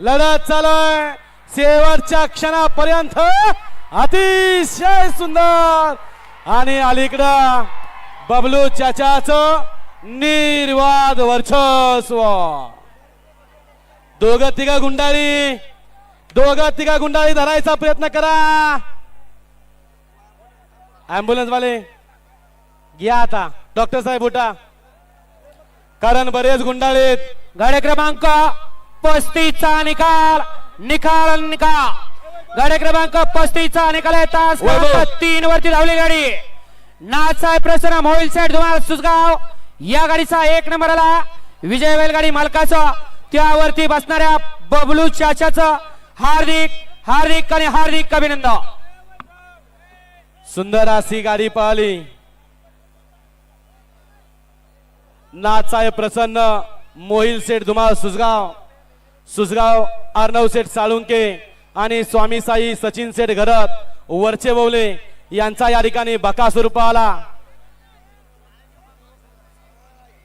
लढत चालय. शेवटच्या क्षणापर्यंत अतिशय सुंदर. आणि अलीकडं बबलू चाचाच निर्वाद वर्चस्व. दोघं तिघा गुंडाळी. दोघं तिघ गुंडाळी धरायचा प्रयत्न करा. ऍम्ब्युलन्स वाले घ्या आता. डॉक्टर साहेब उठा. कारण बरेच गुंडाळीत गाडी क्रमांक पस्तीसचा निकाल. निकाल निकाल. गाडी क्रमांक पस्तीसचा निकाल आहे. तास तीन वरती धावली गाडी. नाथसाहेब प्रसन्न मोबाईल सेट धुमाळ सुसगाव या गाडीचा एक नंबर आला. विजय बैलगाडी मालकाचं. त्यावरती बसणाऱ्या बबलू चाच्याचं हार्दिक हार्दिक आणि हार्दिक अभिनंदन. सुंदर अशी गाडी पळाली नाथसाहेब प्रसन्न मोहिल सेठ धुमाळ सुसगाव सुजगाव अर्णव सेठ साळुंके आणि स्वामी साई सचिन सेठ घरत वरचे बोवले यांचा या ठिकाणी बकासूर आला